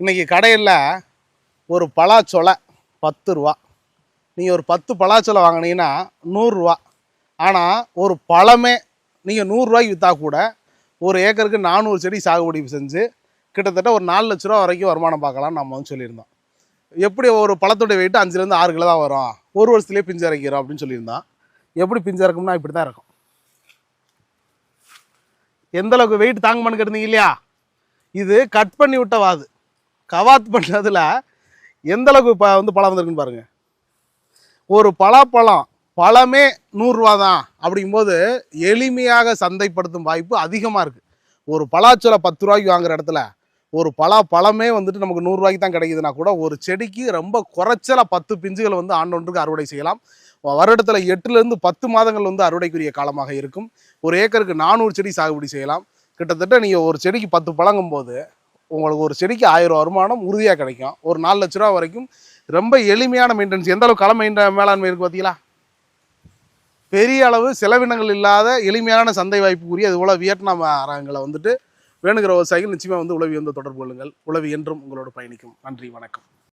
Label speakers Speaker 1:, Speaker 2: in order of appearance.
Speaker 1: இன்னைக்கு கடையில் ஒரு பலாச்சொலை பத்து ரூபா. நீங்கள் ஒரு பத்து பலாச்சொலை வாங்கினீங்கன்னா நூறுரூவா ஆனால் ஒரு பழமே நீங்கள் நூறுரூவாய்க்கு விற்றா கூட ஒரு ஏக்கருக்கு நானூறு செடி சாகுபடி செஞ்சு கிட்டத்தட்ட ஒரு நாலு லட்ச ரூபா வரைக்கும் வருமானம் பார்க்கலாம் நம்ம வந்து சொல்லியிருந்தோம். எப்படி ஒரு பழத்துடைய வெயிட்டு அஞ்சுலேருந்து ஆறு கிலோ தான் வரும்? ஒரு வருஷத்துலேயே பிஞ்சு இறக்கிறோம் அப்படின்னு சொல்லியிருந்தோம். எப்படி பிஞ்சு இறக்கும்னா இப்படி தான் இருக்கும். எந்தளவுக்கு வெயிட் தாங்குமான்னு கேட்டீங்க இல்லையா? இது கட் பண்ணி விட்ட வாது. கவாத் பண்ணதில் எந்தளவுக்கு இப்போ வந்து பழம் வந்திருக்குன்னு பாருங்கள் ஒரு பலாப்பழம் பழமே நூறுரூவா தான் அப்படிங்கும்போது எளிமையாக சந்தைப்படுத்தும் வாய்ப்பு அதிகமாக இருக்குது ஒரு பலாச்சொலை பத்து ரூபாய்க்கு வாங்குற இடத்துல ஒரு பலா பழமே வந்துட்டு நமக்கு நூறுரூவாய்க்கு தான் கிடைக்குதுன்னா கூட ஒரு செடிக்கு ரொம்ப குறைச்சல பத்து பிஞ்சுகள் வந்து ஆண்டொன்றுக்கு அறுவடை செய்யலாம். வருடத்தில் எட்டுலேருந்து பத்து மாதங்கள் வந்து அறுவடைக்குரிய காலமாக இருக்கும். ஒரு ஏக்கருக்கு நானூறு செடி சாகுபடி செய்யலாம். கிட்டத்தட்ட நீங்கள் ஒரு செடிக்கு பத்து பழங்கும் போது உங்களுக்கு ஒரு செடிக்கு ஆயிரம் ரூபா வருமானம் உறுதியாக கிடைக்கும். ஒரு நாலு லட்ச ரூபா வரைக்கும் ரொம்ப எளிமையான மெயின்டெனன்ஸ் எந்த அளவுக்கு கள மெயின்ட மேலாண்மை இருக்குது பார்த்தீங்களா பெரிய அளவு செலவினங்கள் இல்லாத எளிமையான சந்தை வாய்ப்புக்குரிய அது போல் வியட்நாம் அரங்களை வந்துட்டு வேணுங்கிற விவசாயிகள் நிச்சயமாக வந்து உளவி வந்து தொடர்பு கொள்ளுங்கள். உளவி என்றும் உங்களோட பயணிக்கும். நன்றி வணக்கம்.